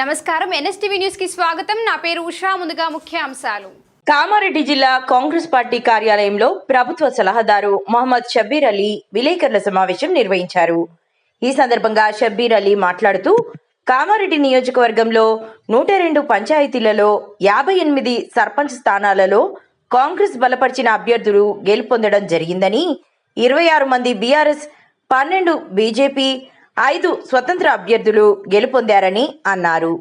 నమస్కారం. ఎన్ఎస్టీవీ న్యూస్కి స్వాగతం. నా పేరు ఉషా. ముందుగా ముఖ్య అంశాలు కామారెడ్డి జిల్లా కాంగ్రెస్ పార్టీ కార్యాలయంలో ప్రభుత్వ సలహాదారు మహమ్మద్ షబ్బీర్ అలీ విలేకరుల సమావేశం నిర్వహించారు. ఈ సందర్భంగా షబ్బీర్ అలీ మాట్లాడుతూ కామారెడ్డి నియోజకవర్గంలో నూట రెండు పంచాయతీలలో యాభై ఎనిమిది సర్పంచ్ స్థానాలలో కాంగ్రెస్ బలపరిచిన అభ్యర్థులు గెలుపొందడం జరిగిందని ఇరవై ఆరు మంది బీఆర్ఎస్ పన్నెండు బీజేపీ ఐదు స్వతంత్ర అభ్యర్థులు గెలుపొందారని అన్నారు.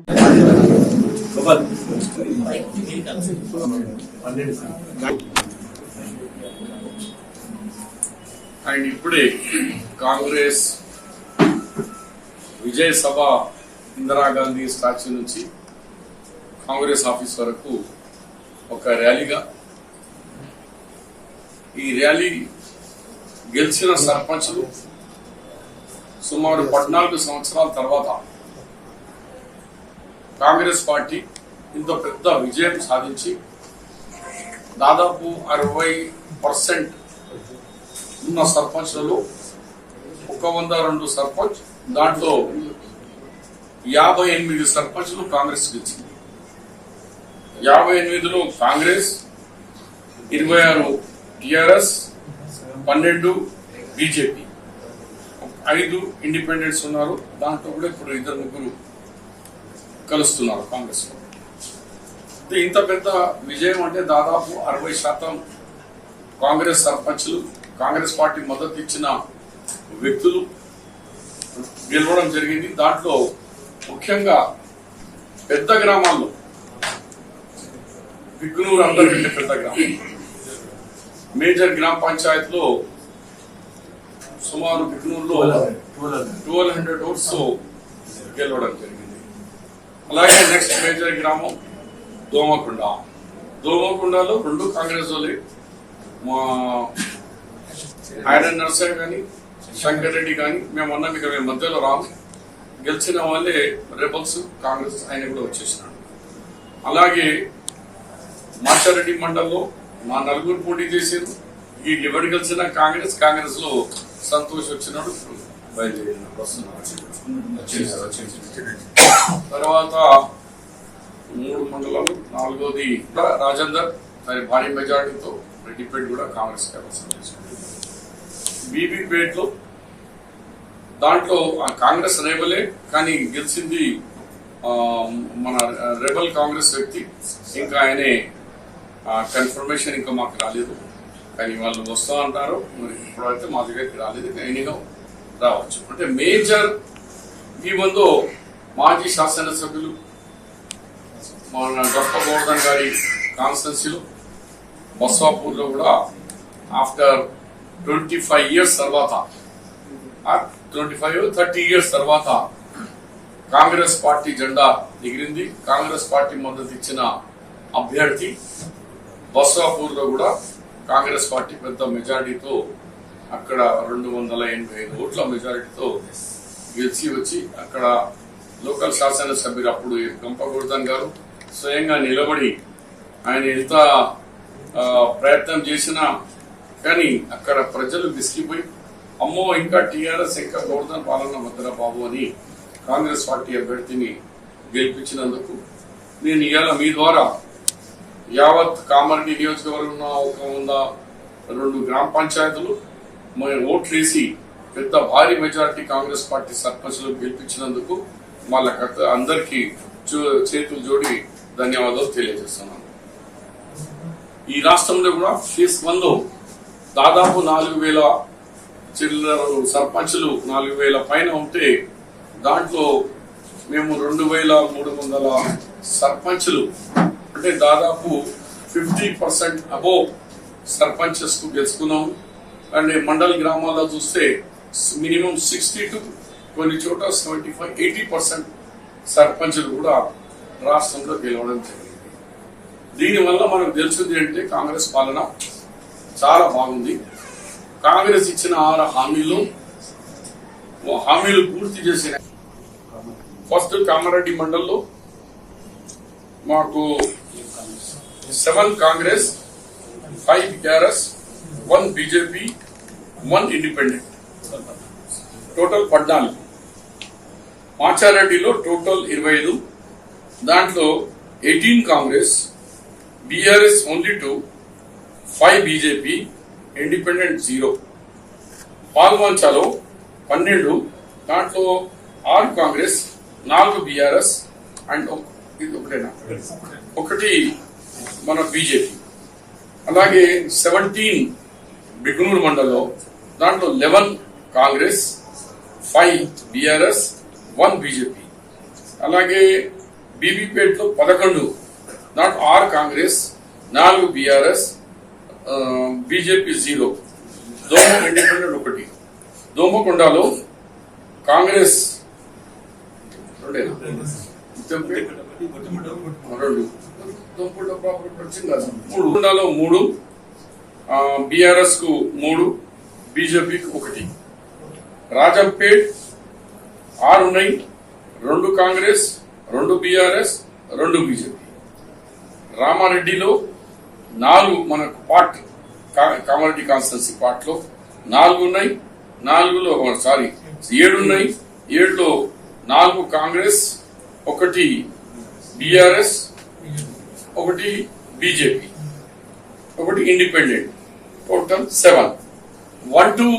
అండ్ ఇప్పుడే కాంగ్రెస్ విజయ సభ ఇందిరాగాంధీ స్టాచ్యూ నుంచి కాంగ్రెస్ ఆఫీస్ వరకు ఒక ర్యాలీగా ఈ ర్యాలీ గెలిచిన సర్పంచ్లు సుమారు పద్నాలుగు సంవత్సరాల తర్వాత కాంగ్రెస్ పార్టీ ఇంత పెద్ద విజయం సాధించి దాదాపు అరవై పర్సెంట్ ఉన్న సర్పంచ్లలో ఒక వంద రెండు సర్పంచ్ దాంట్లో యాభై ఎనిమిది సర్పంచ్లు కాంగ్రెస్ గెలిచింది. యాభై ఎనిమిదిలో కాంగ్రెస్ ఇరవై ఆరు టిఆర్ఎస్ పన్నెండు బీజేపీ. ఐదు ఇండిపెండెంట్స్ ఉన్నారు. దాంట్లో కూడా ఇప్పుడు ఇద్దరు ముగ్గురు కలుస్తున్నారు కాంగ్రెస్లో అంటే ఇంత పెద్ద విజయం అంటే దాదాపు అరవై శాతం కాంగ్రెస్ సర్పంచ్లు కాంగ్రెస్ పార్టీ మద్దతు ఇచ్చిన వ్యక్తులు గెలవడం జరిగింది. దాంట్లో ముఖ్యంగా పెద్ద గ్రామాల్లో విగ్నూరు అందరికంటే పెద్ద గ్రామం. మేజర్ గ్రామ పంచాయత్లో సుమారు బిగ్గునూరులో ట్వెల్వ్ హండ్రెడ్ ఓట్స్ గెలవడం జరిగింది. అలాగే నెక్స్ట్ మేజర్ గ్రామం దోమకొండ. దోమకొండలో రెండు కాంగ్రెస్ వాళ్ళే మా ఐరన్ నర్సరీ కానీ శంకర్ రెడ్డి కానీ మేము అన్నాం ఇక మేము మధ్యలో రాము. గెలిచిన వాళ్ళే రెబల్స్ కాంగ్రెస్ ఆయన కూడా వచ్చేసినాడు. అలాగే మాచారెడ్డి మండల్లో మా నలుగురు పోటీ చేశారు. ఈ ఎవరు గెలిచిన కాంగ్రెస్ కాంగ్రెస్లో సంతోష్ వచ్చినాడు బయలుదేరినాడు వస్తున్నాడు తర్వాత మూడు మండలాలు నాలుగోది రాజేందర్ మరి భారీ మెజార్టీతో రెడ్డిపేట కూడా కాంగ్రెస్ కైవసం చేసుకుంది లో దాంట్లో ఆ కాంగ్రెస్ రేబలే కానీ గెలిచింది మన రెబల్ కాంగ్రెస్ వ్యక్తి. ఇంకా ఆయనే కన్ఫర్మేషన్ ఇంకా మాకు రాలేదు. కానీ వాళ్ళు వస్తా అంటారు. మరి ఇప్పుడైతే మా దగ్గరికి రాలేదు. ఎనీగా రావచ్చు. అంటే మేజర్ ఈ ముందు మాజీ శాసనసభ్యులు మన గొప్ప గోవర్ధన్ గారి కాన్స్టెన్సీలో బస్వాపూర్లో కూడా ఆఫ్టర్ ట్వంటీ ఫైవ్ ఇయర్స్ తర్వాత ట్వంటీ ఫైవ్ థర్టీ ఇయర్స్ తర్వాత కాంగ్రెస్ పార్టీ జెండా ఎగిరింది. కాంగ్రెస్ పార్టీ మద్దతు ఇచ్చిన అభ్యర్థి బస్వాపూర్లో కూడా కాంగ్రెస్ పార్టీ పెద్ద మెజారిటీతో అక్కడ రెండు వందల ఎనభై ఐదు ఓట్ల మెజారిటీతో గెలిచి వచ్చి అక్కడ లోకల్ శాసనసభ్యులు అప్పుడు గంపగోర్ధన్ గారు స్వయంగా నిలబడి ఆయన ఎంత ప్రయత్నం చేసినా కానీ అక్కడ ప్రజలు విసిగిపోయి అమ్మో ఇంకా టీఆర్ఎస్ ఇంకా గోవర్ధన్ పాలన వద్దరా బాబు అని కాంగ్రెస్ పార్టీ అభ్యర్థిని గెలిపించినందుకు నేను ఇవాళ మీ ద్వారా యావత్ కామారెడ్డి నియోజకవర్గం ఒక వంద రెండు గ్రామ పంచాయతీలు మరి ఓట్లేసి పెద్ద భారీ మెజారిటీ కాంగ్రెస్ పార్టీ సర్పంచ్లు గెలిపించినందుకు వాళ్ళ అందరికీ చేతులు జోడి ధన్యవాదాలు తెలియజేస్తున్నాను. ఈ రాష్ట్రంలో కూడా ఫేస్ వన్లో దాదాపు నాలుగు వేల చిల్లర సర్పంచులు నాలుగు వేల పైన ఉంటే దాంట్లో మేము రెండు వేల మూడు వందల సర్పంచ్లు అంటే దాదాపు ఫిఫ్టీ పర్సెంట్ అబోవ్ సర్పంచెస్కు గెలుచుకున్నాము అండ్ మండల్ గ్రామాల్లో చూస్తే మినిమం సిక్స్టీ టు కొన్ని చోట సెవెంటీ ఫైవ్ ఎయిటీ పర్సెంట్ సర్పంచులు కూడా రాష్ట్రంలో గెలవడం జరిగింది. దీనివల్ల మనకు తెలిసింది అంటే కాంగ్రెస్ పాలన చాలా బాగుంది. కాంగ్రెస్ ఇచ్చిన ఆరు హామీలు హామీలు పూర్తి చేసిన ఫస్ట్ కామారెడ్డి మండల్లో మాకు seven Congress five TRS one BJP one independent. Total పద్నాలుగు. మాచారెడ్డిలో టోటల్ ఇరవై ఐదు దాంట్లో eighteen Congress BRS only two five BJP independent zero. పాల్వంచాలో పన్నెండు దాంట్లో ఆరు కాంగ్రెస్ నాలుగు బీఆర్ఎస్ అండ్ ఒక- ఇది ఒకటేనా? ఒకటి మన బీజేపీ. అలాగే సెవెంటీన్ బిగ్నూరు మండల్లో దాంట్లో eleven Congress five BRS one BJP. అలాగే బీబీపేట్లో పదకొండు దాంట్లో ఆరు కాంగ్రెస్ నాలుగు బీఆర్ఎస్ బీజేపీ జీరో. దోమ ఇండిపెండెంట్ ఒకటి. దోమకొండలో కాంగ్రెస్ రెండేనా? కదా. మూడు. బీఆర్ఎస్కు మూడు బీజేపీకి ఒకటి. రాజంపేట్ ఆరు ఉన్నాయి. రెండు కాంగ్రెస్ రెండు బీఆర్ఎస్ రెండు బీజేపీ. రామారెడ్డిలో నాలుగు మనకు పార్ట్ కామారెడ్డి కాన్స్టెన్సీ పార్ట్లో నాలుగు ఉన్నాయి. నాలుగులో సారీ ఏడు ఉన్నాయి. ఏడులో నాలుగు కాంగ్రెస్ ఒకటి బీఆర్ఎస్ ఒకటి బీజేపీ ఒకటి independent total seven one two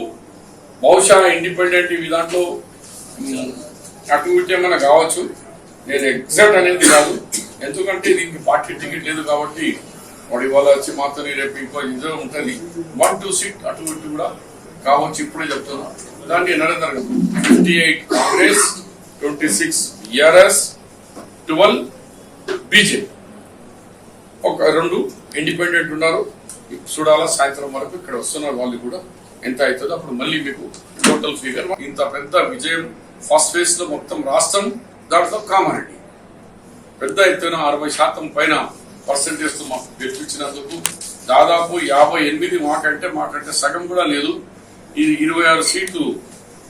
బహుశా ఇండిపెండెంట్ ఇవి దాంట్లో అటు ఇటు ఏమైనా కావచ్చు. నేను ఎగ్జాక్ట్ అనేది కాదు. ఎందుకంటే దీనికి పార్టీ టికెట్ లేదు కాబట్టి వాడు ఇవాళ వచ్చి మాతో రేపు ఇంకో ఇద్దరు ఉంటుంది. వన్ టూ సీట్ అటు ఇటు కూడా కావచ్చు ఇప్పుడే చెప్తున్నా. దాన్ని Narendra fifty eight Congress twenty six BRS twelve BJP. ఒక రెండు ఇండిపెండెంట్ ఉన్నారు. చూడాలా సాయంత్రం వరకు ఇక్కడ వస్తున్నారు వాళ్ళు కూడా. ఎంత అవుతుందో అప్పుడు మళ్ళీ మీకు టోటల్ ఫిగర్ ఇంత పెద్ద విజయం ఫస్ట్ ఫేజ్లో మొత్తం రాష్ట్రం దాంట్లో కామారెడ్డి. పెద్ద ఎత్తున అరవై శాతం పైన పర్సంటేజ్తో మాకు గెలిపించినందుకు దాదాపు యాభై ఎనిమిది మాకంటే మాకంటే సగం కూడా లేదు. ఇది ఇరవై ఆరు సీట్లు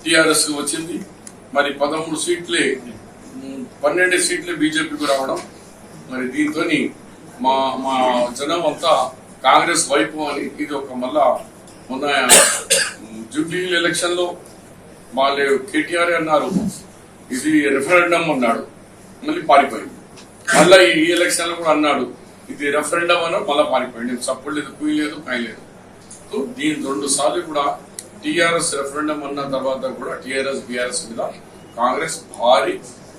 టిఆర్ఎస్ వచ్చింది. మరి పదమూడు సీట్లే పన్నెండు సీట్లే బీజేపీకి రావడం. మరి దీంతో మా మా జనం అంతా కాంగ్రెస్ వైపు అని ఇది ఒక మళ్ళా మొన్న జూబ్లీ ఎలక్షన్లో వాళ్ళు కేటీఆర్ అన్నారు. ఇది రెఫరెండం అన్నాడు. మళ్ళీ పారిపోయింది. మళ్ళా ఈ ఎలక్షన్లో కూడా అన్నాడు. ఇది రెఫరెండం అన్నాడు మళ్ళీ పారిపోయింది. సపోర్ట్ లేదు కుయ్యి లేదు కాయ లేదు. సో దీని రెండు సార్లు కూడా టిఆర్ఎస్ రెఫరెండం అన్న తర్వాత కూడా టిఆర్ఎస్ బిఆర్ఎస్ మీద కాంగ్రెస్ భారీ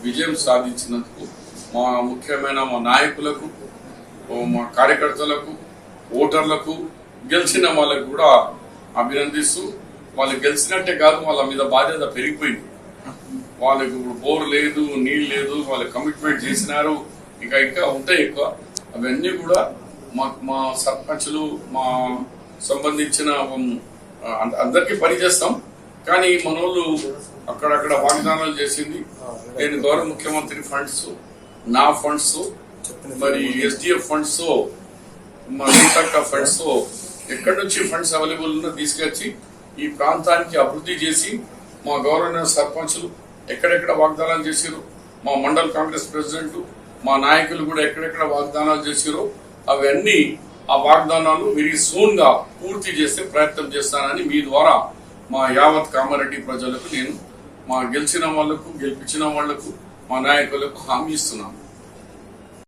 విజయం సాధించినందుకు మా ముఖ్యమైన మా నాయకులకు మా కార్యకర్తలకు ఓటర్లకు గెలిచిన వాళ్ళకు కూడా అభినందిస్తూ వాళ్ళు గెలిచినట్టే కాదు వాళ్ళ మీద బాధ్యత పెరిగిపోయింది. వాళ్ళకి ఇప్పుడు బోర్ లేదు నీళ్ళు లేదు వాళ్ళు కమిట్మెంట్ చేసినారు ఇంకా ఇంకా ఉంటాయి ఎక్కువ. అవన్నీ కూడా మా మా సర్పంచులు మా సంబంధించిన అందరికీ పని చేస్తాం. కానీ మనోళ్ళు అక్కడక్కడ వాగ్దానాలు చేసింది. నేను గౌరవ ముఖ్యమంత్రి ఫండ్స్ నా ఫండ్స్ మరి ఎస్డిఎఫ్ ఫండ్స్ మరి ఫండ్స్ ఎక్కడి నుంచి ఫండ్స్ అవైలబుల్ ఉన్నా తీసుకొచ్చి ఈ ప్రాంతానికి అభివృద్ధి చేసి మా గౌరవ సర్పంచులు ఎక్కడెక్కడ వాగ్దానాలు చేసిరు మా మండల్ కాంగ్రెస్ ప్రెసిడెంట్ మా నాయకులు కూడా ఎక్కడెక్కడ వాగ్దానాలు చేసిరో అవన్నీ ఆ వాగ్దానాలు వెరీ సూన్గా పూర్తి చేసే ప్రయత్నం చేస్తానని మీ ద్వారా మా యావత్ కామారెడ్డి ప్రజలకు నేను మా గెలిచిన వాళ్ళకు గెలిపించిన వాళ్ళకు మా నాయకులకు హామీ ఇస్తున్నాను.